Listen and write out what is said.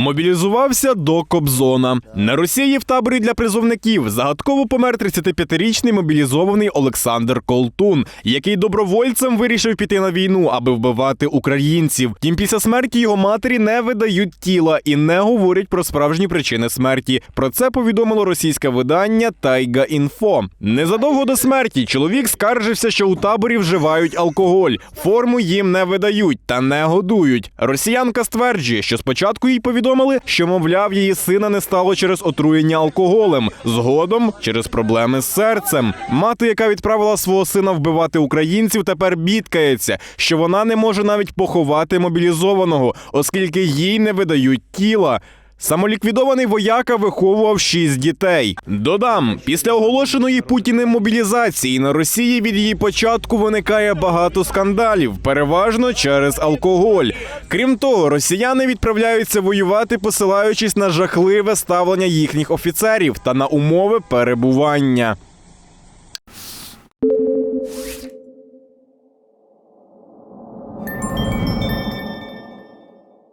Мобілізувався до Кобзона. На Росії в таборі для призовників загадково помер 35-річний мобілізований Олександр Колтун, який добровольцем вирішив піти на війну, аби вбивати українців. Тім після смерті його матері не видають тіла і не говорять про справжні причини смерті. Про це повідомило російське видання Тайга Інфо. Незадовго до смерті чоловік скаржився, що у таборі вживають алкоголь, форму їм не видають та не годують. Росіянка стверджує, що спочатку їй повідомили, що мовляв її сина не стало через отруєння алкоголем, згодом через проблеми з серцем. Мати, яка відправила свого сина вбивати українців, тепер бідкається, що вона не може навіть поховати мобілізованого, оскільки їй не видають тіла. Самоліквідований вояка виховував шість дітей. Додам, після оголошеної Путіним мобілізації на Росії від її початку виникає багато скандалів, переважно через алкоголь. Крім того, росіяни відправляються воювати, посилаючись на жахливе ставлення їхніх офіцерів та на умови перебування.